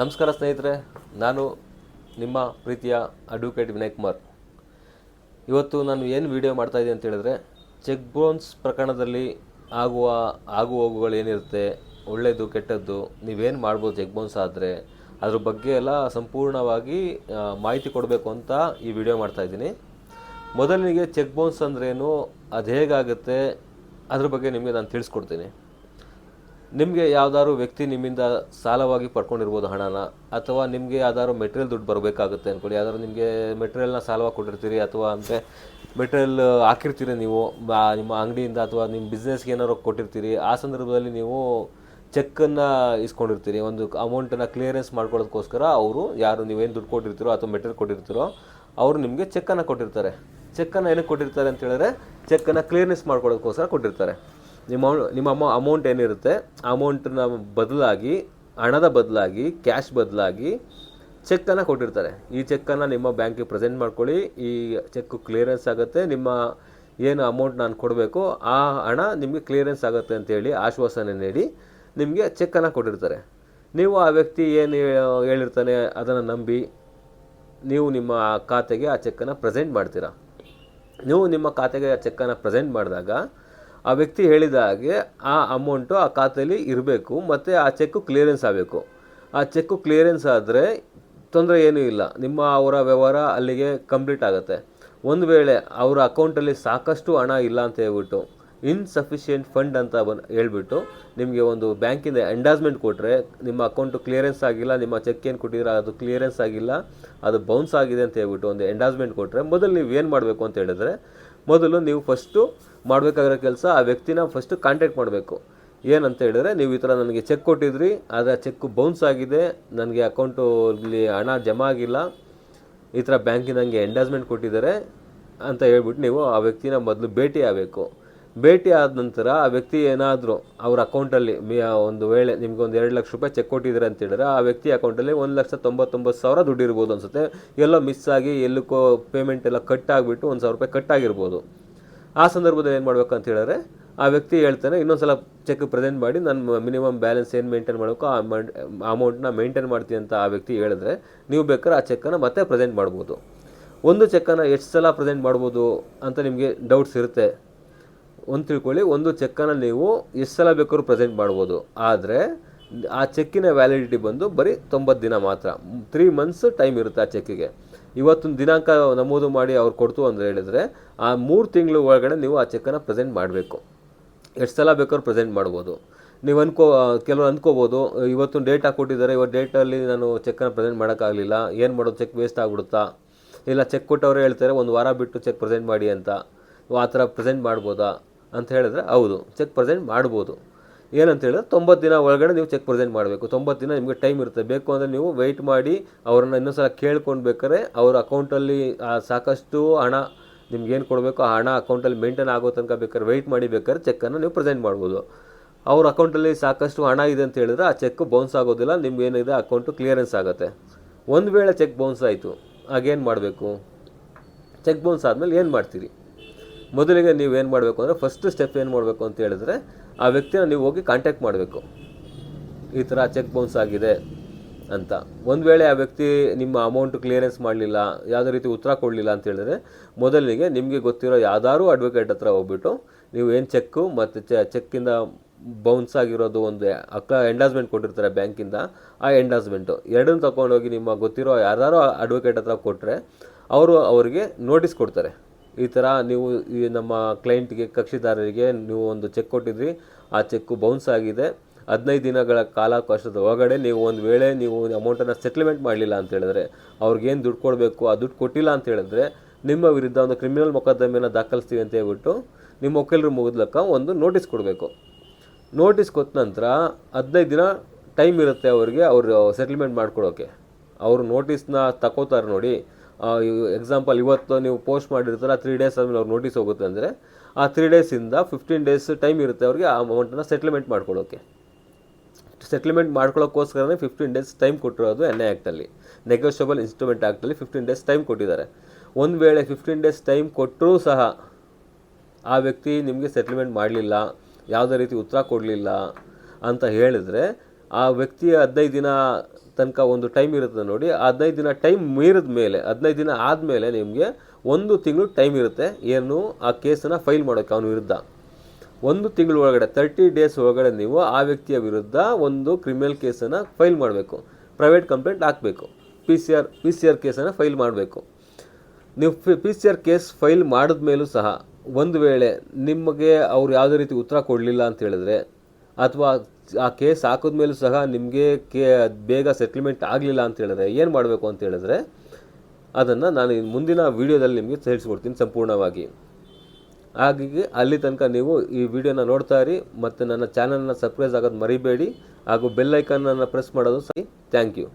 ನಮಸ್ಕಾರ ಸ್ನೇಹಿತರೆ, ನಾನು ನಿಮ್ಮ ಪ್ರೀತಿಯ ಅಡ್ವೊಕೇಟ್ ವಿನಯ್ ಕುಮಾರ್. ಇವತ್ತು ನಾನು ಏನು ವಿಡಿಯೋ ಮಾಡ್ತಾ ಇದ್ದೀನಿ ಅಂತ ಹೇಳಿದ್ರೆ ಚೆಕ್ ಬೌನ್ಸ್ ಪ್ರಕರಣದಲ್ಲಿ ಆಗುವ ಆಗು ಹೋಗುಗಳು ಏನಿರುತ್ತೆ ಒಳ್ಳೆಯದು ಕೆಟ್ಟದ್ದು, ನೀವೇನು ಮಾಡ್ಬೋದು ಚೆಕ್ ಬೌನ್ಸ್ ಆದರೆ, ಅದ್ರ ಬಗ್ಗೆ ಎಲ್ಲ ಸಂಪೂರ್ಣವಾಗಿ ಮಾಹಿತಿ ಕೊಡಬೇಕು ಅಂತ ಈ ವಿಡಿಯೋ ಮಾಡ್ತಾ ಇದ್ದೀನಿ ಮೊದಲಿಗೆ ಚೆಕ್ ಬೌನ್ಸ್ ಅಂದ್ರೇನು, ಅದು ಹೇಗಾಗುತ್ತೆ, ಅದ್ರ ಬಗ್ಗೆ ನಿಮಗೆ ನಾನು ತಿಳಿಸ್ಕೊಡ್ತೀನಿ. ನಿಮಗೆ ಯಾವ್ದಾದ್ರು ವ್ಯಕ್ತಿ ನಿಮ್ಮಿಂದ ಸಾಲವಾಗಿ ಪಡ್ಕೊಂಡಿರ್ಬೋದು ಹಣನ, ಅಥವಾ ನಿಮಗೆ ಯಾವ್ದಾದ್ರು ಮೆಟೀರಿಯಲ್ ದುಡ್ಡು ಬರಬೇಕಾಗುತ್ತೆ ಅಂದ್ಕೊಳ್ಳಿ ಯಾವ್ದಾದ್ರು ನಿಮಗೆ ಮೆಟೀರಿಯಲ್ನ ಸಾಲವಾಗಿ ಕೊಟ್ಟಿರ್ತೀರಿ, ಅಥವಾ ಅಂದರೆ ಮೆಟೀರಿಯಲ್ ಹಾಕಿರ್ತೀರಿ ನೀವು ನಿಮ್ಮ ಅಂಗಡಿಯಿಂದ ಅಥವಾ ನಿಮ್ಮ ಬಿಸ್ನೆಸ್ಗೆ ಏನಾದ್ರು ಕೊಟ್ಟಿರ್ತೀರಿ, ಆ ಸಂದರ್ಭದಲ್ಲಿ ನೀವು ಚೆಕ್ಕನ್ನು ಇಸ್ಕೊಂಡಿರ್ತೀರಿ. ಒಂದು ಅಮೌಂಟನ್ನು ಕ್ಲಿಯರೆನ್ಸ್ ಮಾಡ್ಕೊಳ್ಳೋದಕ್ಕೋಸ್ಕರ ಅವರು ಯಾರು ನೀವೇನು ದುಡ್ಡು ಕೊಟ್ಟಿರ್ತೀರೋ ಅಥವಾ ಮೆಟೀರಿಯಲ್ ಕೊಟ್ಟಿರ್ತೀರೋ, ಅವರು ನಿಮಗೆ ಚೆಕ್ಕನ್ನು ಕೊಟ್ಟಿರ್ತಾರೆ. ಚೆಕ್ಕನ್ನು ಏನಕ್ಕೆ ಕೊಟ್ಟಿರ್ತಾರೆ ಅಂತ ಹೇಳಿದ್ರೆ ಚೆಕ್ಕನ್ನು ಕ್ಲಿಯರ್ನೆಸ್ ಮಾಡ್ಕೊಳ್ಳೋದಕ್ಕೋಸ್ಕರ ಕೊಟ್ಟಿರ್ತಾರೆ. ನಿಮ್ಮ ನಿಮ್ಮ ಅಮ್ಮ ಅಮೌಂಟ್ ಏನಿರುತ್ತೆ ಆ ಅಮೌಂಟನ್ನ ಬದಲಾಗಿ, ಹಣದ ಬದಲಾಗಿ ಕ್ಯಾಶ್ ಬದಲಾಗಿ ಚೆಕ್ಕನ್ನು ಕೊಟ್ಟಿರ್ತಾರೆ. ಈ ಚೆಕ್ಕನ್ನು ನಿಮ್ಮ ಬ್ಯಾಂಕಿಗೆ ಪ್ರೆಸೆಂಟ್ ಮಾಡ್ಕೊಳ್ಳಿ. ಈ ಚೆಕ್ ಕ್ಲಿಯರೆನ್ಸ್ ಆಗುತ್ತೆ. ನಿಮ್ಮ ಏನು ಅಮೌಂಟ್ ನಾನು ಕೊಡಬೇಕು, ಆ ಹಣ ನಿಮಗೆ ಕ್ಲಿಯರೆನ್ಸ್ ಆಗುತ್ತೆ ಅಂತೇಳಿ ಆಶ್ವಾಸನೆ ನೀಡಿ ನಿಮಗೆ ಚೆಕ್ಕನ್ನು ಕೊಟ್ಟಿರ್ತಾರೆ. ನೀವು ಆ ವ್ಯಕ್ತಿ ಏನು ಹೇಳಿರ್ತಾನೆ, ಅದನ್ನು ನಂಬಿ ನೀವು ನಿಮ್ಮ ಖಾತೆಗೆ ಆ ಚೆಕ್ಕನ್ನು ಪ್ರೆಸೆಂಟ್ ಮಾಡ್ತೀರಾ. ನೀವು ನಿಮ್ಮ ಖಾತೆಗೆ ಆ ಚೆಕ್ಕನ್ನು ಪ್ರೆಸೆಂಟ್ ಮಾಡಿದಾಗ ಆ ವ್ಯಕ್ತಿ ಹೇಳಿದ ಹಾಗೆ ಆ ಅಮೌಂಟು ಆ ಖಾತೆಯಲ್ಲಿ ಇರಬೇಕು, ಮತ್ತು ಆ ಚೆಕ್ಕು ಕ್ಲಿಯರೆನ್ಸ್ ಆಗಬೇಕು. ಆ ಚೆಕ್ಕು ಕ್ಲಿಯರೆನ್ಸ್ ಆದರೆ ತೊಂದರೆ ಏನೂ ಇಲ್ಲ. ನಿಮ್ಮ ಅವರ ವ್ಯವಹಾರ ಅಲ್ಲಿಗೆ ಕಂಪ್ಲೀಟ್ ಆಗುತ್ತೆ. ಒಂದು ವೇಳೆ ಅವರ ಅಕೌಂಟಲ್ಲಿ ಸಾಕಷ್ಟು ಹಣ ಇಲ್ಲ ಅಂತ ಹೇಳ್ಬಿಟ್ಟು ಇನ್ಸಫಿಷಿಯೆಂಟ್ ಫಂಡ್ ಅಂತ ಬನ್, ಹೇಳ್ಬಿಟ್ಟು ನಿಮಗೆ ಒಂದು ಬ್ಯಾಂಕಿಂದ ಎಂಡಾಸ್ಮೆಂಟ್ ಕೊಟ್ಟರೆ ನಿಮ್ಮ ಅಕೌಂಟು ಕ್ಲಿಯರೆನ್ಸ್ ಆಗಿಲ್ಲ, ನಿಮ್ಮ ಚೆಕ್ ಏನು ಕೊಟ್ಟಿದ್ರೆ ಅದು ಕ್ಲಿಯರೆನ್ಸ್ ಆಗಿಲ್ಲ, ಅದು ಬೌನ್ಸ್ ಆಗಿದೆ ಅಂತ ಹೇಳ್ಬಿಟ್ಟು ಒಂದು ಎಂಡಾಸ್ಮೆಂಟ್ ಕೊಟ್ಟರೆ ಮೊದಲು ನೀವು ಏನು ಮಾಡಬೇಕು ಅಂತ ಹೇಳಿದ್ರೆ ಮೊದಲು ನೀವು ಫಸ್ಟು ಮಾಡಬೇಕಾಗಿರೋ ಕೆಲಸ ಆ ವ್ಯಕ್ತಿನ ಫಸ್ಟು ಕಾಂಟ್ಯಾಕ್ಟ್ ಮಾಡಬೇಕು. ಏನಂತ ಹೇಳಿದ್ರೆ, ನೀವು ಈ ಥರ ನನಗೆ ಚೆಕ್ ಕೊಟ್ಟಿದ್ರಿ, ಆದರೆ ಆ ಚೆಕ್ಕು ಬೌನ್ಸ್ ಆಗಿದೆ, ನನಗೆ ಅಕೌಂಟಲ್ಲಿ ಹಣ ಜಮಾ ಆಗಿಲ್ಲ, ಈ ಥರ ಬ್ಯಾಂಕಿನ ನನಗೆ ಎಂಡಾಸ್ಮೆಂಟ್ ಕೊಟ್ಟಿದ್ದಾರೆ ಅಂತ ಹೇಳ್ಬಿಟ್ಟು ನೀವು ಆ ವ್ಯಕ್ತಿನ ಮೊದಲು ಭೇಟಿ ಆಗಬೇಕು. ಭೇಟಿ ಆದ ನಂತರ ಆ ವ್ಯಕ್ತಿ ಏನಾದರೂ ಅವ್ರ ಅಕೌಂಟಲ್ಲಿ ಒಂದು ವೇಳೆ ನಿಮ್ಗೆ ಒಂದು ಎರಡು ಲಕ್ಷ ರೂಪಾಯಿ ಚೆಕ್ ಕೊಟ್ಟಿದ್ದಾರೆ ಅಂತ ಹೇಳಿದ್ರೆ ಆ ವ್ಯಕ್ತಿ ಅಕೌಂಟಲ್ಲಿ ಒಂದು ಲಕ್ಷ ತೊಂಬತ್ತೊಂಬತ್ತು ಸಾವಿರ ದುಡ್ಡು ಇರ್ಬೋದು ಅನ್ಸುತ್ತೆ. ಎಲ್ಲೋ ಮಿಸ್ ಆಗಿ ಎಲ್ಲಕ್ಕೋ ಪೇಮೆಂಟ್ ಎಲ್ಲ ಕಟ್ ಆಗಿಬಿಟ್ಟು ಒಂದು ಸಾವಿರ ರೂಪಾಯಿ ಕಟ್ ಆಗಿರ್ಬೋದು. ಆ ಸಂದರ್ಭದಲ್ಲಿ ಏನು ಮಾಡಬೇಕು ಅಂತ ಹೇಳಿದ್ರೆ ಆ ವ್ಯಕ್ತಿ ಹೇಳ್ತಾನೆ, ಇನ್ನೊಂದ್ಸಲ ಚೆಕ್ ಪ್ರೆಸೆಂಟ್ ಮಾಡಿ, ನಾನು ಮಿನಿಮಮ್ ಬ್ಯಾಲೆನ್ಸ್ ಏನು ಮೇಂಟೈನ್ ಮಾಡಬೇಕು, ಆ ಅಮೌಂಟ್ನ ಮೇಂಟೈನ್ ಮಾಡ್ತೀನಿ ಅಂತ ಆ ವ್ಯಕ್ತಿ ಹೇಳಿದ್ರೆ ನೀವು ಬೇಕಾದ್ರೆ ಆ ಚೆಕ್ಕನ್ನು ಮತ್ತೆ ಪ್ರೆಸೆಂಟ್ ಮಾಡ್ಬೋದು. ಒಂದು ಚೆಕ್ಕನ್ನು ಎಷ್ಟು ಸಲ ಪ್ರೆಸೆಂಟ್ ಮಾಡ್ಬೋದು ಅಂತ ನಿಮಗೆ ಡೌಟ್ಸ್ ಇರುತ್ತೆ. ಒಂದು ತಿಳ್ಕೊಳ್ಳಿ, ಒಂದು ಚೆಕ್ಕನ್ನು ನೀವು ಎಷ್ಟು ಸಲ ಬೇಕಾದ್ರೂ ಪ್ರೆಸೆಂಟ್ ಮಾಡ್ಬೋದು. ಆದರೆ ಆ ಚೆಕ್ಕಿನ ವ್ಯಾಲಿಡಿಟಿ ಬಂದು ಬರೀ ತೊಂಬತ್ತು ದಿನ ಮಾತ್ರ. ತ್ರೀ ಮಂತ್ಸ್ ಟೈಮ್ ಇರುತ್ತೆ ಆ ಚೆಕ್ಕಿಗೆ. ಇವತ್ತೊಂದು ದಿನಾಂಕ ನಮೂದು ಮಾಡಿ ಅವ್ರು ಕೊಡ್ತು ಅಂತ ಹೇಳಿದರೆ ಆ ಮೂರು ತಿಂಗಳು ಒಳಗಡೆ ನೀವು ಆ ಚೆಕ್ಕನ್ನು ಪ್ರೆಸೆಂಟ್ ಮಾಡಬೇಕು. ಎಷ್ಟು ಸಲ ಬೇಕಾದ್ರೂ ಪ್ರೆಸೆಂಟ್ ಮಾಡ್ಬೋದು. ನೀವು ಅನ್ಕೋ, ಕೆಲವರು ಅಂದ್ಕೋಬೋದು ಇವತ್ತು ಡೇಟ್ ಹಾಕ್ಕೊಟ್ಟಿದ್ದಾರೆ ಇವತ್ತು ಡೇಟಲ್ಲಿ ನಾನು ಚೆಕ್ಕನ್ನು ಪ್ರೆಸೆಂಟ್ ಮಾಡೋಕ್ಕಾಗಲಿಲ್ಲ, ಏನು ಮಾಡೋದು, ಚೆಕ್ ವೇಸ್ಟ್ ಆಗಿಬಿಡುತ್ತಾ? ಇಲ್ಲ ಚೆಕ್ ಕೊಟ್ಟವ್ರು ಹೇಳ್ತಾರೆ, ಒಂದು ವಾರ ಬಿಟ್ಟು ಚೆಕ್ ಪ್ರೆಸೆಂಟ್ ಮಾಡಿ ಅಂತ. ಆ ಥರ ಪ್ರೆಸೆಂಟ್ ಮಾಡ್ಬೋದಾ? ಅಂತ ಹೇಳಿದ್ರೆ ಹೌದು ಚೆಕ್ ಪ್ರೆಸೆಂಟ್ ಮಾಡ್ಬೋದು. ಏನಂತ ಹೇಳಿದ್ರೆ ತೊಂಬತ್ತು ದಿನ ಒಳಗಡೆ ನೀವು ಚೆಕ್ ಪ್ರೆಸೆಂಟ್ ಮಾಡಬೇಕು. ತೊಂಬತ್ತು ದಿನ ನಿಮಗೆ ಟೈಮ್ ಇರುತ್ತೆ. ಬೇಕು ಅಂದರೆ ನೀವು ವೆಯ್ಟ್ ಮಾಡಿ ಅವ್ರನ್ನ ಇನ್ನೊಂದ್ಸಲ ಕೇಳ್ಕೊಂಡು ಬೇಕಾದ್ರೆ ಅವ್ರ ಅಕೌಂಟಲ್ಲಿ ಸಾಕಷ್ಟು ಹಣ, ನಿಮ್ಗೆ ಏನು ಕೊಡಬೇಕು, ಆ ಹಣ ಅಕೌಂಟಲ್ಲಿ ಮೇಂಟೈನ್ ಆಗೋ ತನಕ ಬೇಕಾದ್ರೆ ವೆಯ್ಟ್ ಮಾಡಿ ಬೇಕಾದ್ರೆ ಚೆಕ್ಕನ್ನು ನೀವು ಪ್ರೆಸೆಂಟ್ ಮಾಡ್ಬೋದು. ಅವ್ರ ಅಕೌಂಟಲ್ಲಿ ಸಾಕಷ್ಟು ಹಣ ಇದೆ ಅಂತ ಹೇಳಿದ್ರೆ ಆ ಚೆಕ್ ಬೌನ್ಸ್ ಆಗೋದಿಲ್ಲ. ನಿಮ್ಗೆ ಏನಿದೆ ಅಕೌಂಟು ಕ್ಲಿಯರೆನ್ಸ್ ಆಗುತ್ತೆ. ಒಂದು ವೇಳೆ ಚೆಕ್ ಬೌನ್ಸ್ ಆಯಿತು ಆಗೇನು ಮಾಡಬೇಕು? ಚೆಕ್ ಬೌನ್ಸ್ ಆದಮೇಲೆ ಏನು ಮಾಡ್ತೀರಿ? ಮೊದಲಿಗೆ ನೀವು ಏನು ಮಾಡಬೇಕು ಅಂದರೆ ಫಸ್ಟ್ ಸ್ಟೆಪ್ ಏನು ಮಾಡಬೇಕು ಅಂತ ಹೇಳಿದ್ರೆ ಆ ವ್ಯಕ್ತಿನ ನೀವು ಹೋಗಿ ಕಾಂಟ್ಯಾಕ್ಟ್ ಮಾಡಬೇಕು. ಈ ಥರ ಚೆಕ್ ಬೌನ್ಸ್ ಆಗಿದೆ ಅಂತ. ಒಂದು ವೇಳೆ ಆ ವ್ಯಕ್ತಿ ನಿಮ್ಮ ಅಮೌಂಟ್ ಕ್ಲಿಯರೆನ್ಸ್ ಮಾಡಲಿಲ್ಲ, ಯಾವುದೇ ರೀತಿ ಉತ್ತರ ಕೊಡಲಿಲ್ಲ ಅಂತ ಹೇಳಿದ್ರೆ ಮೊದಲಿಗೆ ನಿಮಗೆ ಗೊತ್ತಿರೋ ಯಾವ್ದಾದ್ರು ಅಡ್ವೊಕೇಟ್ ಹತ್ರ ಹೋಗ್ಬಿಟ್ಟು ನೀವು ಏನು ಚೆಕ್ಕು ಮತ್ತು ಚೆಕ್ಕಿಂದ ಬೌನ್ಸ್ ಆಗಿರೋದು ಒಂದು ಅಕ್ಕ ಎಂಡಾಸ್ಮೆಂಟ್ ಕೊಟ್ಟಿರ್ತಾರೆ ಬ್ಯಾಂಕಿಂದ ಆ ಎಂಡಾಸ್ಮೆಂಟು ಎರಡನ್ನು ತಗೊಂಡೋಗಿ ನಿಮ್ಮ ಗೊತ್ತಿರೋ ಯಾರು ಅಡ್ವೊಕೇಟ್ ಹತ್ರ ಕೊಟ್ಟರೆ ಅವರು ಅವರಿಗೆ ನೋಟಿಸ್ ಕೊಡ್ತಾರೆ. ಈ ಥರ ನೀವು ಈ ನಮ್ಮ ಕ್ಲೈಂಟ್ಗೆ ಕಕ್ಷಿದಾರರಿಗೆ ನೀವು ಒಂದು ಚೆಕ್ ಕೊಟ್ಟಿದ್ರಿ. ಆ ಚೆಕ್ಕು ಬೌನ್ಸ್ ಆಗಿದೆ. ಹದಿನೈದು ದಿನಗಳ ಕಾಲಾವಕಾಶದ ಒಳಗಡೆ ನೀವು ಒಂದು ವೇಳೆ ನೀವು ಅಮೌಂಟನ್ನು ಸೆಟ್ಲ್ಮೆಂಟ್ ಮಾಡಲಿಲ್ಲ ಅಂತ ಹೇಳಿದ್ರೆ ಅವ್ರಿಗೇನು ದುಡ್ಡು ಕೊಡಬೇಕು, ಆ ದುಡ್ಡು ಕೊಟ್ಟಿಲ್ಲ ಅಂತ ಹೇಳಿದ್ರೆ, ನಿಮ್ಮ ವಿರುದ್ಧ ಒಂದು ಕ್ರಿಮಿನಲ್ ಮೊಕದ್ದಮೆಯನ್ನು ದಾಖಲಿಸ್ತೀವಿ ಅಂತ ಹೇಳ್ಬಿಟ್ಟು ನಿಮ್ಮ ವಕೀಲರು ಮುಗಿದ್ಲಕ್ಕ ಒಂದು ನೋಟಿಸ್ ಕೊಡಬೇಕು. ನೋಟಿಸ್ ಕೊಟ್ಟ ನಂತರ ಹದಿನೈದು ದಿನ ಟೈಮ್ ಇರುತ್ತೆ ಅವರಿಗೆ ಅವರು ಸೆಟ್ಲ್ಮೆಂಟ್ ಮಾಡಿಕೊಡೋಕ್ಕೆ ಅವರು ನೋಟಿಸ್ನ ತಗೋತಾರೆ ನೋಡಿ ಎಕ್ಸಾಂಪಲ್ ಇವತ್ತು ನೀವು ಪೋಸ್ಟ್ ಮಾಡಿರ್ತಾರೆ ತ್ರೀ ಡೇಸ್ ಆದಮೇಲೆ ಅವ್ರು ನೋಟಿಸ್ ಹೋಗುತ್ತೆ ಅಂದರೆ, ಆ ತ್ರೀ ಡೇಸಿಂದ ಫಿಫ್ಟೀನ್ ಡೇಸ್ ಟೈಮ್ ಇರುತ್ತೆ ಅವ್ರಿಗೆ ಆ ಅಮೌಂಟನ್ನು ಸೆಟ್ಲ್ಮೆಂಟ್ ಮಾಡ್ಕೊಳ್ಳೋಕೆ. ಸೆಟ್ಲ್ಮೆಂಟ್ ಮಾಡ್ಕೊಳ್ಳೋಕ್ಕೋಸ್ಕರನೇ ಫಿಫ್ಟೀನ್ ಡೇಸ್ ಟೈಮ್ ಕೊಟ್ಟಿರೋದು ಎನ್ ಐ ಆ್ಯಕ್ಟಲ್ಲಿ ನೆಗೋಷಿಯಬಲ್ ಇನ್ಸ್ಟ್ರೂಮೆಂಟ್ ಆ್ಯಕ್ಟಲ್ಲಿ ಫಿಫ್ಟೀನ್ ಡೇಸ್ ಟೈಮ್ ಕೊಟ್ಟಿದ್ದಾರೆ. ಒಂದು ವೇಳೆ ಫಿಫ್ಟೀನ್ ಡೇಸ್ ಟೈಮ್ ಕೊಟ್ಟರೂ ಸಹ ಆ ವ್ಯಕ್ತಿ ನಿಮಗೆ ಸೆಟ್ಲ್ಮೆಂಟ್ ಮಾಡಲಿಲ್ಲ, ಯಾವುದೇ ರೀತಿ ಉತ್ತರ ಕೊಡಲಿಲ್ಲ ಅಂತ ಹೇಳಿದರೆ, ಆ ವ್ಯಕ್ತಿಯ ಹದಿನೈದು ದಿನ ತನಕ ಒಂದು ಟೈಮ್ ಇರುತ್ತೆ ನೋಡಿ, ಹದಿನೈದು ದಿನ ಟೈಮ್ ಮೀರಿದ ಮೇಲೆ, ಹದಿನೈದು ದಿನ ಆದಮೇಲೆ ನಿಮಗೆ ಒಂದು ತಿಂಗಳು ಟೈಮ್ ಇರುತ್ತೆ ಏನು ಆ ಕೇಸನ್ನು ಫೈಲ್ ಮಾಡೋಕ್ಕೆ ಅವನ ವಿರುದ್ಧ. ಒಂದು ತಿಂಗಳ ಒಳಗಡೆ ತರ್ಟಿ ಡೇಸ್ ಒಳಗಡೆ ನೀವು ಆ ವ್ಯಕ್ತಿಯ ವಿರುದ್ಧ ಒಂದು ಕ್ರಿಮಿನಲ್ ಕೇಸನ್ನು ಫೈಲ್ ಮಾಡಬೇಕು. ಪ್ರೈವೇಟ್ ಕಂಪ್ಲೇಂಟ್ ಹಾಕಬೇಕು. P C R P C R ಕೇಸನ್ನು ಫೈಲ್ ಮಾಡಬೇಕು. ನೀವು P C R case file ಮಾಡಿದ್ಮೇಲೂ ಸಹ ಒಂದು ವೇಳೆ ನಿಮಗೆ ಅವ್ರು ಯಾವುದೇ ರೀತಿ ಉತ್ತರ ಕೊಡಲಿಲ್ಲ ಅಂತ ಹೇಳಿದ್ರೆ ಅಥವಾ ಆ ಕೇಸ್ ಹಾಕಿದ ಮೇಲೂ ಸಹ ನಿಮಗೆ ಕೇ ಬೇಗ ಸೆಟ್ಲ್ಮೆಂಟ್ ಆಗಲಿಲ್ಲ ಅಂತ ಹೇಳಿದ್ರೆ ಏನು ಮಾಡಬೇಕು ಅಂತ ಹೇಳಿದ್ರೆ ಅದನ್ನು ನಾನು ಮುಂದಿನ ವೀಡಿಯೋದಲ್ಲಿ ನಿಮಗೆ ತಿಳಿಸ್ಕೊಡ್ತೀನಿ ಸಂಪೂರ್ಣವಾಗಿ. ಹಾಗಾಗಿ ಅಲ್ಲಿ ತನಕ ನೀವು ಈ ವಿಡಿಯೋನ ನೋಡ್ತಾ ಇರಿ ಮತ್ತು ನನ್ನ ಚಾನಲ್ನ ಸಬ್ಸ್ಕ್ರೈಬ್ ಆಗೋದು ಮರಿಬೇಡಿ ಹಾಗೂ ಬೆಲ್ ಐಕನ್ನನ್ನು ಪ್ರೆಸ್ ಮಾಡೋದು ಸರಿ ಥ್ಯಾಂಕ್ ಯು